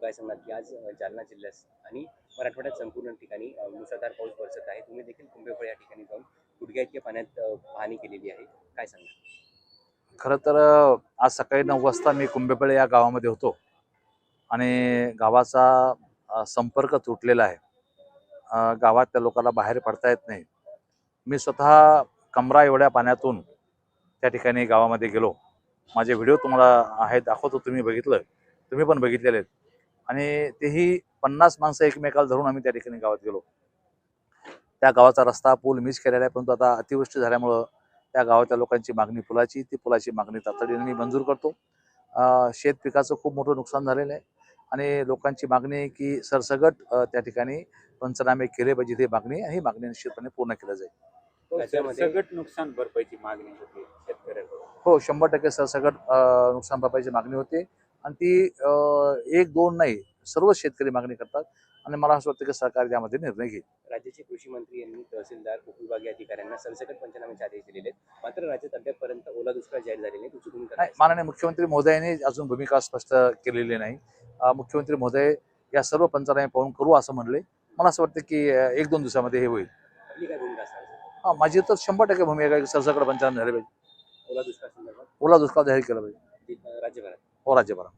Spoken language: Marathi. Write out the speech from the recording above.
काय सांगणार की आज जालना जिल्ह्यात आणि मराठवाड्यात संपूर्ण ठिकाणी मुसळधार पाऊस बरसत आहे. तुम्ही देखील कुंभेफळ या ठिकाणी जाऊन गुडघ्या इतक्या पाण्यात पाहणी केलेली आहे. काय सांगणार? खरं तर आज सकाळी नऊ वाजता मी कुंभेपळे या गावामध्ये होतो. आणि गावाचा संपर्क तुटलेला आहे. गावात गावातल्या लोकांना बाहेर पडता येत नाही. मी स्वतः कमरा एवढ्या पाण्यातून त्या ठिकाणी गावामध्ये गेलो. माझे व्हिडिओ तुम्हाला आहेत दाखवतो. तुम्ही बघितलं. तुम्ही पण बघितलेले आहेत. आणि तेही पन्नास माणसं एकमेकाला धरून आम्ही त्या ठिकाणी गावात गेलो. त्या गावाचा रस्ता पूल मिस केलेला आहे परंतु आता अतिवृष्टी झाल्यामुळं त्या गावाच्या लोकांची मागणी पुलाची ती पुलाची मागणी तातडीने मी मंजूर करतो. शेत पिकाचं खूप मोठं नुकसान झालेलं आहे आणि लोकांची मागणी आहे की सरसगट त्या ठिकाणी पंचनामे केले पाहिजे ही मागणी. ही मागणी निश्चितपणे पूर्ण केली जाईल. सगट नुकसान भरपाईची मागणी होती शेतकऱ्याकडून. हो शंभर टक्के सरसगट नुकसान भरपाईची मागणी होते. आणि ती एक दोन नाही सर्व शेतकरी मागणी करतात आणि मला असं वाटतं की सरकार यामध्ये निर्णय घेईल. राज्याचे कृषी मंत्री यांनी तहसीलदार उपविभागीय अधिकाऱ्यांना सरसकट पंचनाम्याचे आदेश दिलेले आहेत. मात्र राज्यात अद्यापपर्यंत ओला दुष्काळ जाहीर झालेला नाही. तुमची भूमिका माननीय मुख्यमंत्री महोदयांनी अजून भूमिका स्पष्ट केलेली नाही. मुख्यमंत्री महोदय या सर्व पंचनामे पाहून करू असं म्हणले. मला असं वाटतं की एक दोन दिवसामध्ये हे होईल. हा माझी तर शंभर टक्के भूमिका आहे सरसकट पंचनामे झाले पाहिजे. ओला दुष्काळ संदर्भात? ओला दुष्काळ जाहीर केला पाहिजे. राज्यभरात. हो राज्यभरात.